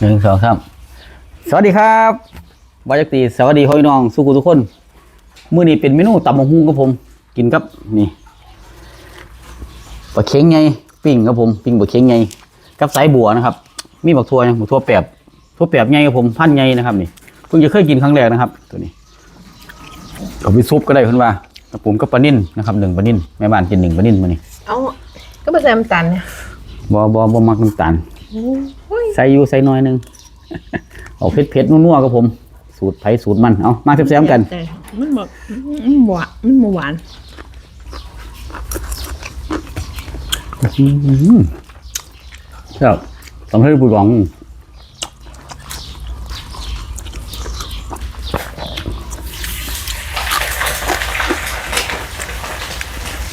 หนึ่งสองสามสวัสดีครับบายกตีสวัสดีพ่อพี่น้องสุขุทุกคนมื้อนี้เป็นเมนูตำมะฮุ่งครับผม กินกับนี่ปลาเค็งไงปิ้งครับผมปิ้งปลาเค็งไงกับสายบัวนะครับ มีบักทั่วยังบักทั่วแปบทั่วแปบไงครับผมพันไงนะครับนี่เพิ่งจะเคยกินครั้งแรกนะครับ ตัวนี้เอาไปซุปก็ได้เพิ่นว่ากับผมกับปลานิ่นนะครับหนึ่งปลานิ่นแม่บ้านกินหนึ่งปลานิ่นมานี่เอาก็ไปใส่น้ำตาลเนี่ยบ่บ่บ่มักน้ำตาลโอ้ย ใส่อยู่ใส่น้อยหนึงเอาเผ็ดเผ็ดๆนัวๆครับผม สูตรไผสูตรมันเอามาแซมๆกัน แต่มันบอกมันหวานมันบ่หวานครับสำเร็จบุญหวัง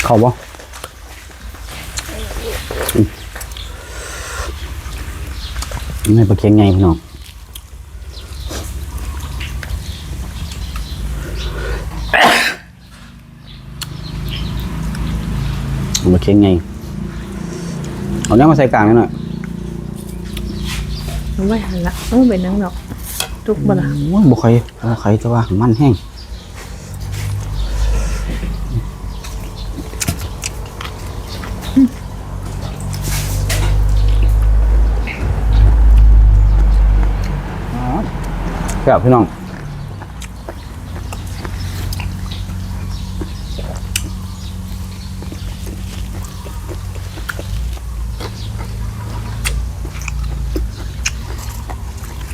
เข้าปะอืม นี่ปลาเค็งไงพี่น้องปลาเค็งไงเอาเนี้ยมาใส่กลางนิดหน่อยมันไม่หันละต้องเป็นนังดอกทุกบ่ละโอ้ยบ่ใครบ่ใครจะว่ามันแห้ง ครับพี่น้อง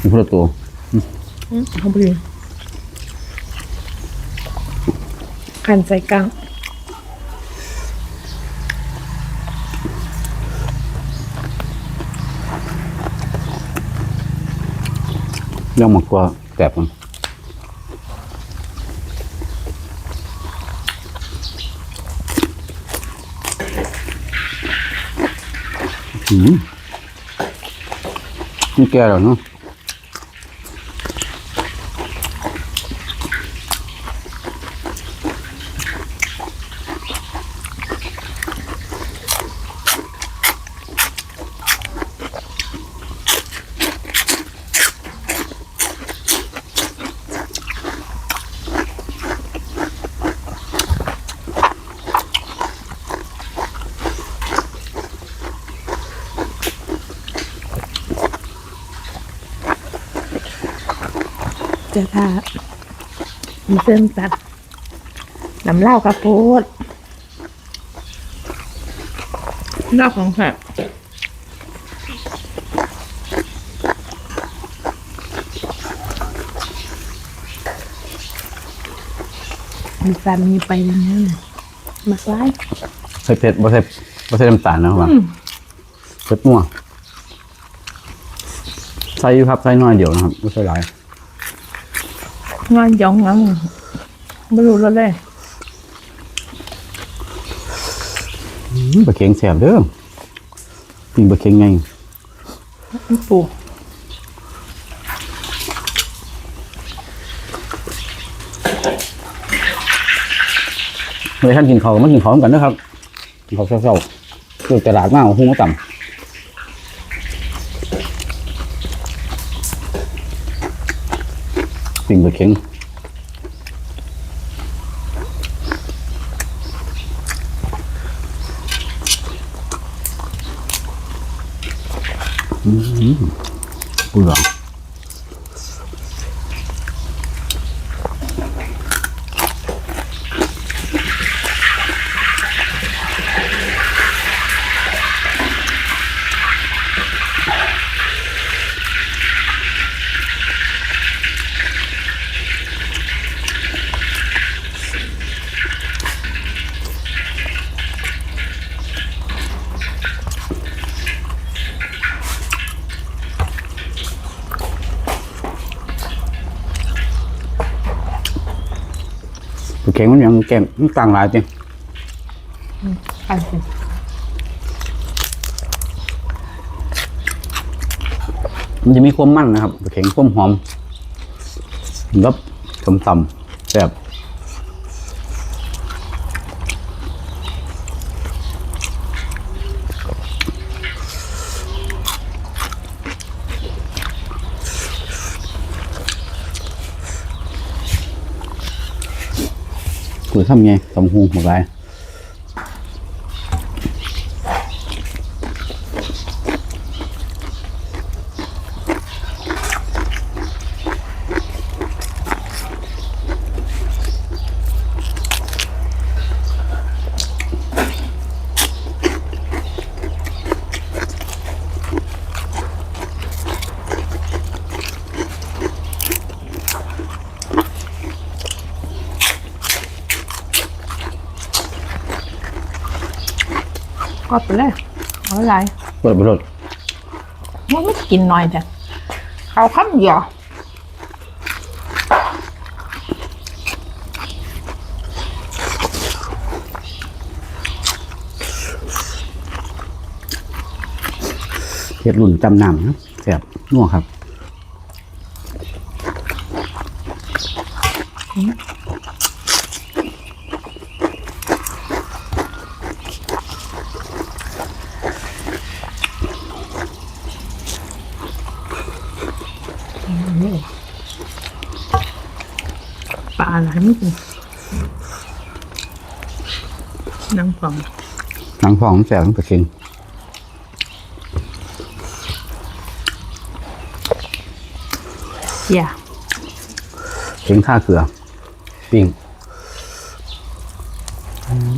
มีพุทธตัวอืมเอาไปเลยขันใส่กลางเรื่องหมากกว่า แกบมันอืมนี่แก่แล้วเนาะ จะทามาเส้นตัดน้ำเหล้าข้าวโพดเหล้าของแซ่บมีสามีไปอย่างนี้นะมาไล่ใส่เผ็ดบ่ใส่บ่ใส่น้ำตาลนะครับอืมเผ็ดนัวใส่อยู่ครับใส่น้อยเดียวนะครับไม่ใส่หลาย งานยองงั้นไม่รู้แล้วเลยอืมปลาเค็งแสบเด้อปิ้งปลาเค็งไงมันปูเมื่อท่านกินข้าวก็มากินข้าวกันนะครับกินข้าวเช้าๆคือตลาดมากหุ้งมาต่ำ ปิ่งปลาเค็งอืมกูหลง งมันยังแกงมันต่างหลายจริงอันสิมันจะมีความมันนะครับปลาเค็งความหอมแล้วสมต่ำแบบ ทำไงตำ กไรก็ไปเลยเอาอะไรเปิดไปรถมันไม่กินหน่อยแต่เขาคำเดียวเห็ดหลุ่นจำนำนะแสบนัวครับปลาอะไรไม่กิ นน้ำฟองหนังฟองแสบมันกระเค็งอย่าเค็งข้าเกลือปิ้ง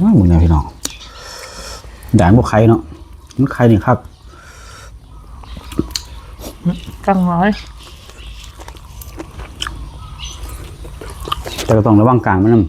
ว้าวมึงเนี่ยพี่น้องด่านพวกไข่เนาะมันไข่นี่ครับกังร้อย แต่ก็ต้องระวังกลางมันนะ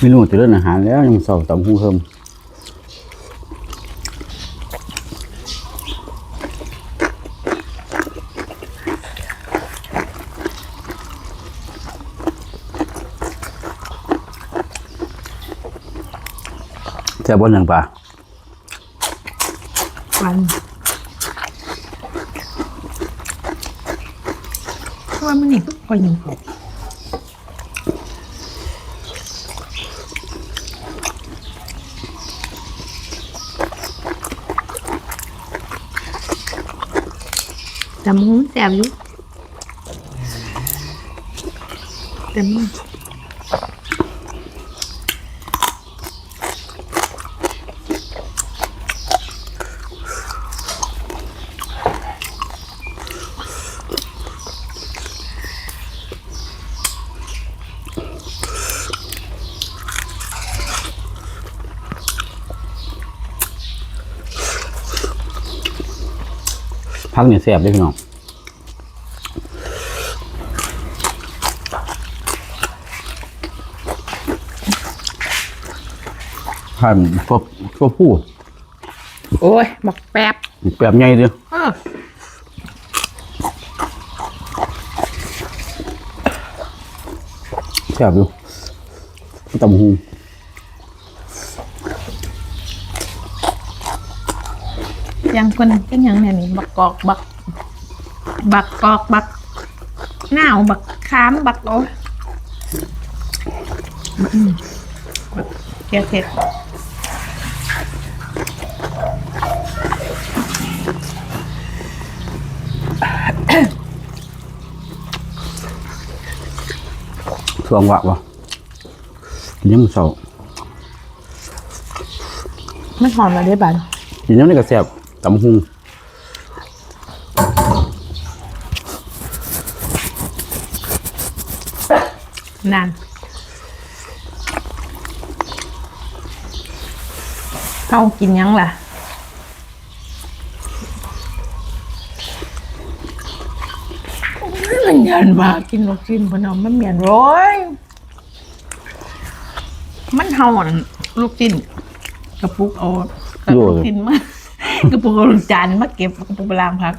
เมนูจะเล่นอาหารแล้วยังสอบตำหูเพิ่มแซ่บบนหนึ่งปลาวันว่ามันนี่ก็คอยหนึ่งเขา จำหมูมันแสบอยู่เต็ม พักเนี่ยแซ่บด้วยพี่น้องผ่านพวกพวกผู้โอ้ยบักแป๊บแบบใหญ่เดียวเออแซ่บอยู่ตำหู ยังคนเป็นยังเนี่ยนี่บักกอกบัก บักกอกบักหนาวบักขามบักโอ้ยอืมบักเดี๋ยวเสร็จสวงวะวะกินยังมันเศร้าไม่หอมมาไรได้บันกินยังนี่ก็แซ่บ ตำหูนานเขากินยังล่ะยันมากินลูกชิ้นพนมมันเหมียนร้อย มันเห่าอะลูกชิ้นกระปุกเอากระปุกชิ้นมาก ระปุกเอาจานมาเก็บกระปุกลางพัก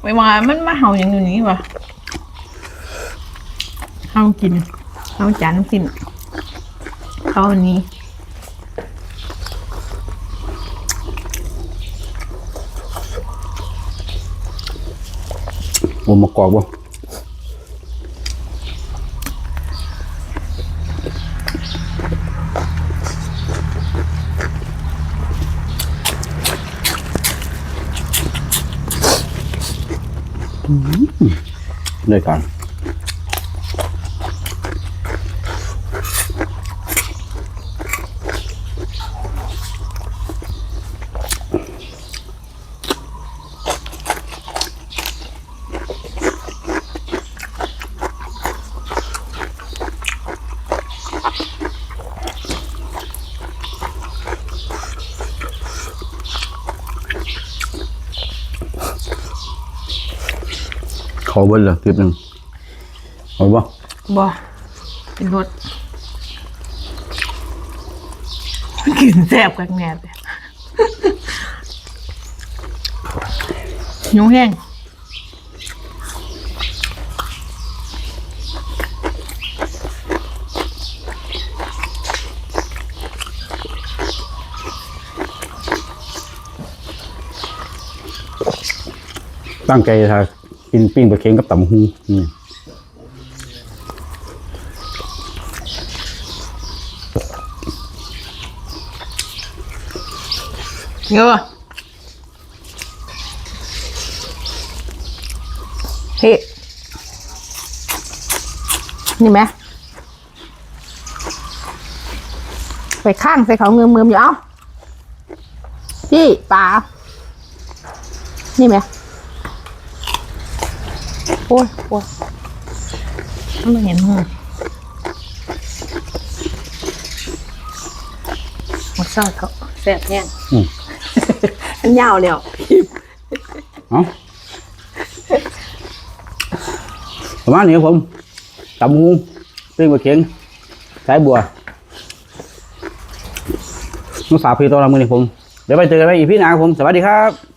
ไปมามันมาเห่าอย่างนี้วะเห่ากินเห่าจานกินเขาอันนี้โอ้มากรอกบ่อื ด้วยกัน เขาเบิ้ลเลยคลิปหนึ่งเอาบ่บ่เป็นรสกินแซ่บกันแน่เลยยุงแห้งตั้งใจทา กินปิ้งปลาเค็งกับตำหูนี่เยอะเฮ้นี่ไหมไปข้างใส่เขาเงือมเมืออยู่เอ้าพี่ป๋านี่ไหม อ้ยโอ้ยมันไม่เห็นหูหมดซอสเขาแซ่บแห้งอืมมันยาวแล้วเอาประมาณนี้ครับผมตำหูปิ้งปลาเค็งสายบัวน้องสาวพี่ตัวละมือนี่ผม เดี๋ยวไปเจอกันในอีพีหน้าครับผม สวัสดีครับ